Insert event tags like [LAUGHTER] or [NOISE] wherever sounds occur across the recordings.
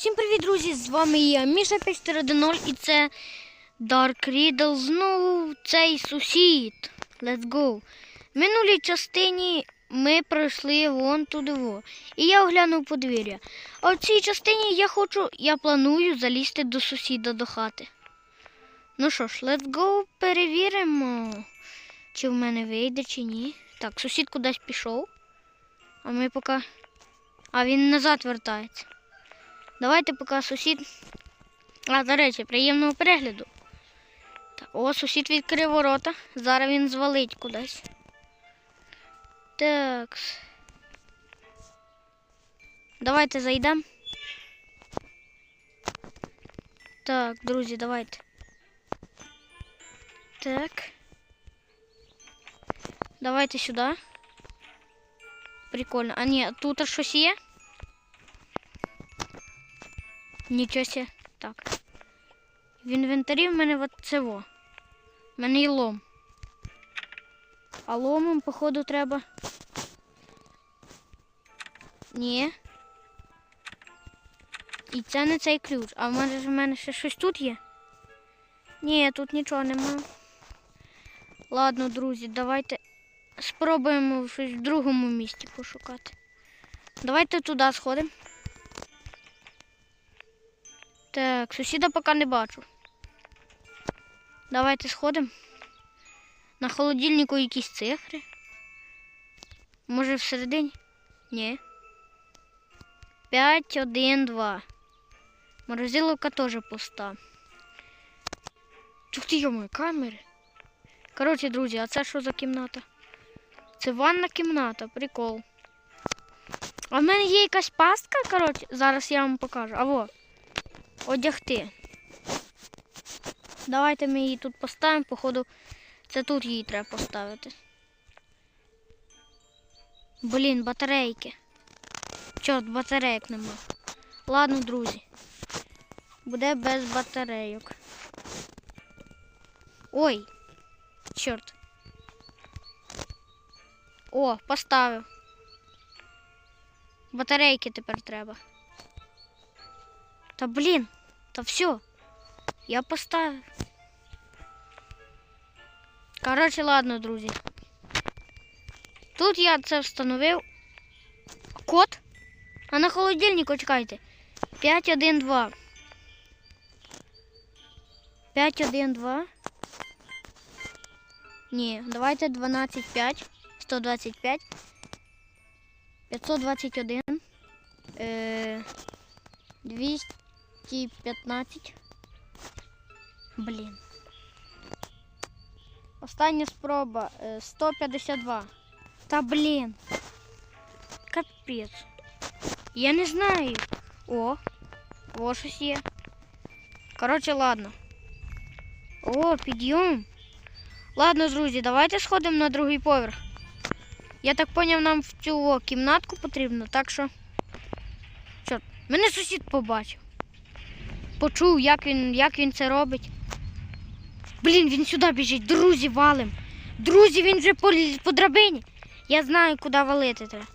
Всім привіт, друзі! З вами я, Міша 540 і це Dark Riddle. Знову цей сусід. Let's go. В минулій частині ми пройшли вон туди. Во. І я оглянув подвір'я. А в цій частині я хочу, я планую залізти до сусіда до хати. Ну що ж, let's go, перевіримо, чи в мене вийде, чи ні. Так, сусід кудись пішов. А ми поки. А він назад вертається. Давайте поки сусід. А, до речі, приємного перегляду. Так, о, сусід відкрив ворота. Зараз він звалить кудись. Так. Давайте зайдемо. Так, друзі, давайте. Так. Давайте сюди. Прикольно. А ні, тут щось є? Нічого себе. Так. В інвентарі в мене от це во. В мене і лом. А ломом, походу, треба. Ні. І це не цей ключ. А в мене ж в мене ще щось тут є? Ні, тут нічого нема. Ладно, друзі, давайте спробуємо щось в другому місці пошукати. Давайте туди сходимо. Так, сусіда поки не бачу. Давайте сходимо. На холодильнику якісь цифри. Може всередині? Ні. 5, 1, 2. Морозиловка теж пуста. Чух ти йому, камери. Коротше, друзі, а це що за кімната? Це ванна кімната, прикол. А в мене є якась пастка, коротше, зараз я вам покажу. А во одягти. Давайте ми її тут поставимо, походу, це тут її треба поставити. Блін, батарейки. Чорт, батарейок нема. Ладно, друзі. Буде без батарейок. Ой, чорт. О, поставив. Батарейки тепер треба. Та блін, та все. Я поставив. Коротше, ладно, друзі. Тут я це встановив. Код. А на холодильнику чекайте. 512. 512. Ні, давайте 125. 125. 521. Е, 215. Блін. Остання спроба. е, 152. Та блін. Капець. Я не знаю. О, о, щось є. Коротше, ладно. О, підйом. Ладно, друзі, давайте сходимо на другий поверх. Я так поняв, нам в цю о, кімнатку потрібно, так що. Чорт, мене сусід побачив. Почув, як він, як він це робить. Блін, він сюди біжить. Друзі, валим. Друзі, він вже по, по драбині. Я знаю, куди валити треба.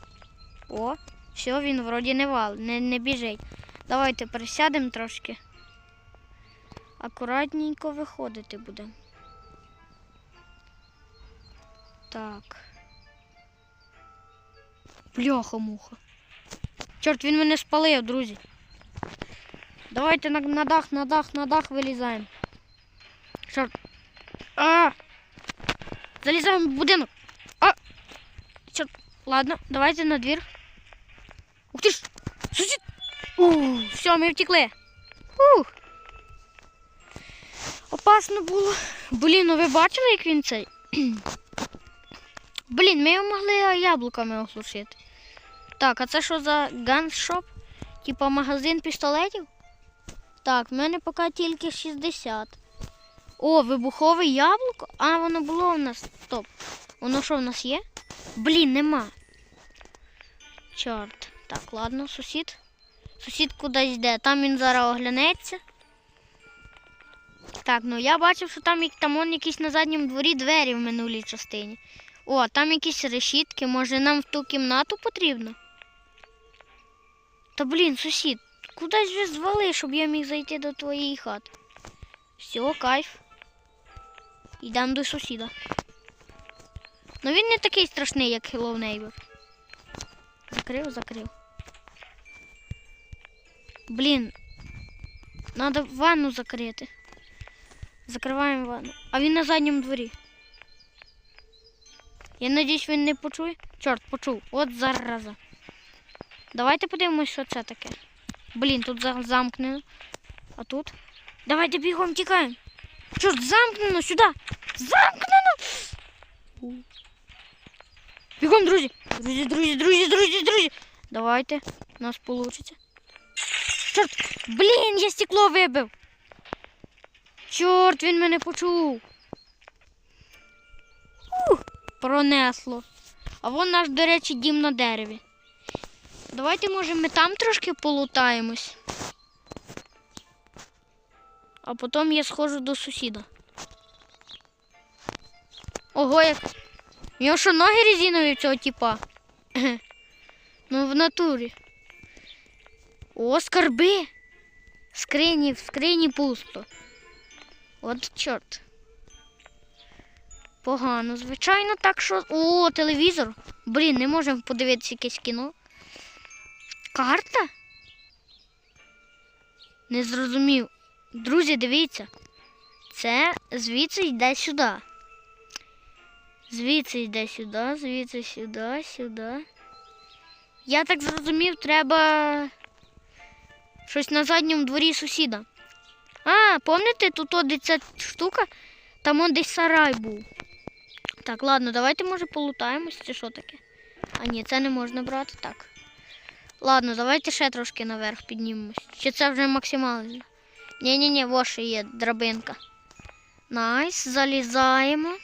О, все, він вроді не вал, не, не біжить. Давайте присядемо трошки. Акуратненько виходити будемо. Так. Бляха-муха. Чорт, він мене спалив, друзі. Давайте на, на дах, на дах, на дах вилізаємо. Чорт. А! Залізаємо в будинок. А! Чорт. Ладно, давайте на двір. Ух ти ж! Сусід! Ух, все, ми втекли. Ух. Опасно було. Блін, ну ви бачили, як він цей? Блін, ми його могли яблуками оглушити. Так, а це що за ганшоп? Типа магазин пістолетів? Так, в мене поки тільки 60. О, вибухове яблуко? А, воно було у нас. Стоп. Воно що в нас є? Блін, нема. Чорт. Так, ладно, сусід. Сусід кудись йде. Там він зараз оглянеться. Так, ну я бачив, що там, там он якісь на задньому дворі двері в минулій частині. О, там якісь решітки, може нам в ту кімнату потрібно? Та блін, сусід, кудись вже звали, щоб я міг зайти до твоєї хати. Все, кайф. Йдемо до сусіда. Ну він не такий страшний, як Hello Neighbor. Закрив, закрив. Блін. Надо ванну закрити. Закриваємо ванну. А він на задньому дворі. Я надіюсь, він не почує. Чорт, почув. От зараза. Давайте подивимось, що це таке. Блін, тут замкнено. А тут? Давайте бігом тікаємо. Чорт, замкнено сюди. Замкнено. Бігом, друзі. Друзі, друзі, друзі, друзі, друзі. Давайте. У нас вийде. Чорт, блін, я стекло вибив. Чорт, він мене почув. Пронесло. А вон наш, до речі, дім на дереві. Давайте, може, ми там трошки полутаємось. А потім я схожу до сусіда. Ого, як. У нього що ноги резинові цього типа? [LAUGHS] ну, в натурі. О, скарби. Скрині, в скрині пусто. От чорт. Погано, звичайно, так що. О, телевізор. Блін, не можемо подивитися якесь кіно. Карта? Не зрозумів. Друзі, дивіться. Це звідси йде сюди. Звідси йде сюди, звідси сюди, сюди. Я так зрозумів, треба щось на задньому дворі сусіда. А, пам'ятаєте, тут де ця штука, там он десь сарай був. Так, ладно, давайте може полутаємось, чи що таке? А ні, це не можна брати, так. Ладно, давайте ще трошки наверх піднімемось. Чи це вже максимально? Ні-ні-ні, во є драбинка. Найс, залізаємо.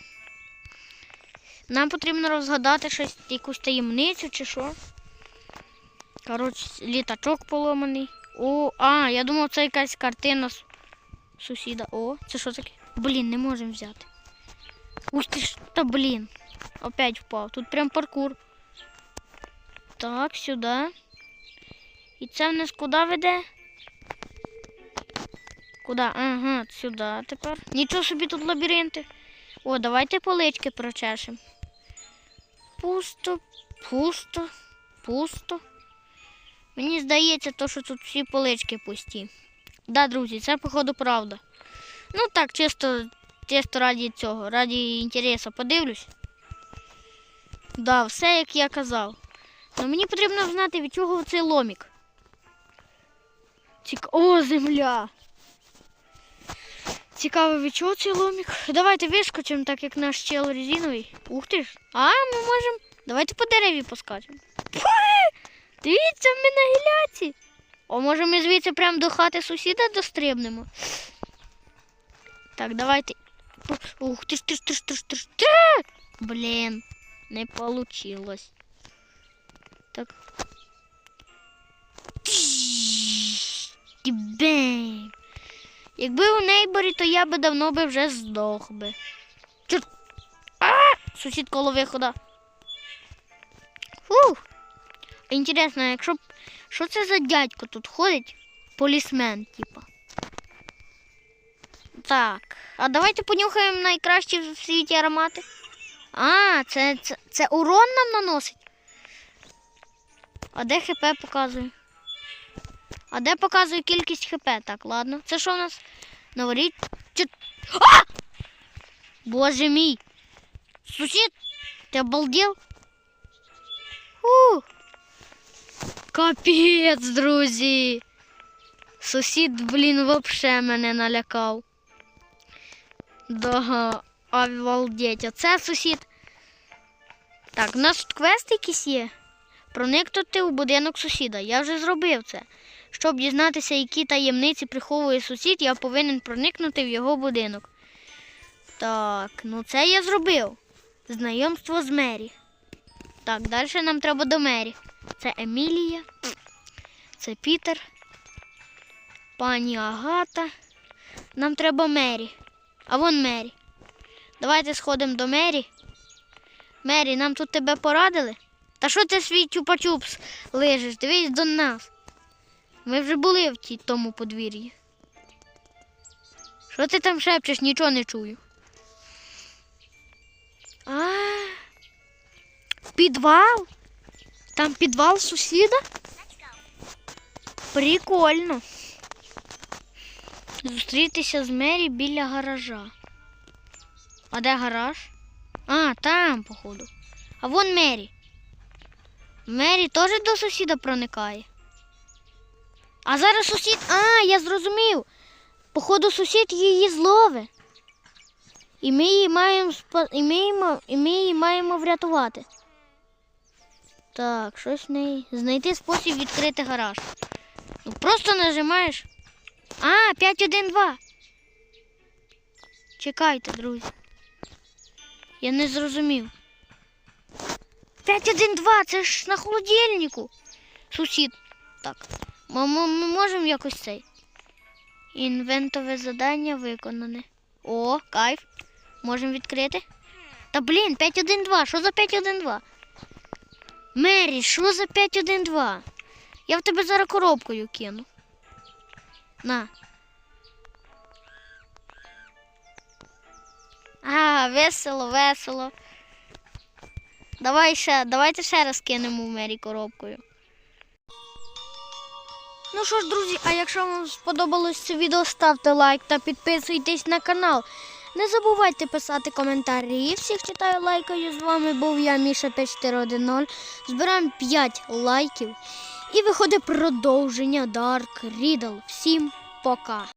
Нам потрібно розгадати щось, якусь таємницю чи що. Коротше, літачок поломаний. О, а, я думав, це якась картина сусіда. О, це що таке? Блін, не можемо взяти. Ух ти ж, та блін. Опять впав. Тут прям паркур. Так, сюди. І це в нас куди веде? Куди? Ага, сюди тепер. Нічого собі тут лабіринти. О, давайте полички прочешемо. Пусто, пусто, пусто. Мені здається, то, що тут всі полички пусті. Да, друзі, це походу правда. Ну так, чисто, чисто раді цього, раді інтересу подивлюсь. Да, все як я казав. Ну мені потрібно знати, від чого цей ломік. Цік... О, земля! Цікаво, від чого цей ломік? Давайте вискочимо, так як наш чел резиновий. Ух ти ж. А, ми можемо. Давайте по дереві поскачемо. Дивіться, ми на гіляці. О, може ми звідси прямо до хати сусіда дострибнемо. Так, давайте. Ух ти ж ти ж ти ж ти ж! Блін, не получилось. Бем. Якби у нейборі, то я би давно би вже здох би. Чорт. Сусід коло виходу. Фух. Інтересно, якщо. Що це за дядько тут ходить? Полісмен, типа. Так. А давайте понюхаємо найкращі в світі аромати. А, це, це, це урон нам наносить. А де ХП показує? А де показує кількість ХП? Так, ладно. Це що у нас? Новоріч. Чи... А! Боже мій. Сусід, ти обалдел? Фух. Капець, друзі. Сусід, блін, вообще мене налякав. Да, обалдеть. Оце сусід. Так, у нас тут квест якийсь є. Проникнути у будинок сусіда. Я вже зробив це. Щоб дізнатися, які таємниці приховує сусід, я повинен проникнути в його будинок. Так, ну це я зробив. Знайомство з Мері. Так, далі нам треба до Мері. Це Емілія, це Пітер, пані Агата. Нам треба Мері. А вон Мері. Давайте сходимо до Мері. Мері, нам тут тебе порадили? Та що ти свій чупа-чупс лижеш? Дивись до нас. Ми вже були в тій тому подвір'ї. Що ти там шепчеш? Нічого не чую. А, підвал? Там підвал сусіда? Прикольно. Зустрітися з Мері біля гаража. А де гараж? А, там, походу. А вон Мері. Мері теж до сусіда проникає. А зараз сусід. А, я зрозумів. Походу, сусід її злове. І ми її маємо і ми її, і ми її маємо врятувати. Так, щось в неї. Знайти спосіб відкрити гараж. Ну просто нажимаєш. А, 512. Чекайте, друзі. Я не зрозумів. 512, це ж на холодильнику. Сусід. Так. Ми, ми, ми можемо якось цей. Інвентове завдання виконане. О, кайф. Можемо відкрити. Та блін, 512. Що за 512? Мері, що за 512? Я в тебе зараз коробкою кину. На. А, весело, весело. Давай ще, давайте ще раз кинемо в мері коробкою. Ну що ж, друзі, а якщо вам сподобалось це відео, ставте лайк та підписуйтесь на канал. Не забувайте писати коментарі. І Всіх читаю, лайкаю. З вами був я, Міша 5410. Збираємо 5 лайків. І виходить продовження Dark Riddle. Всім пока!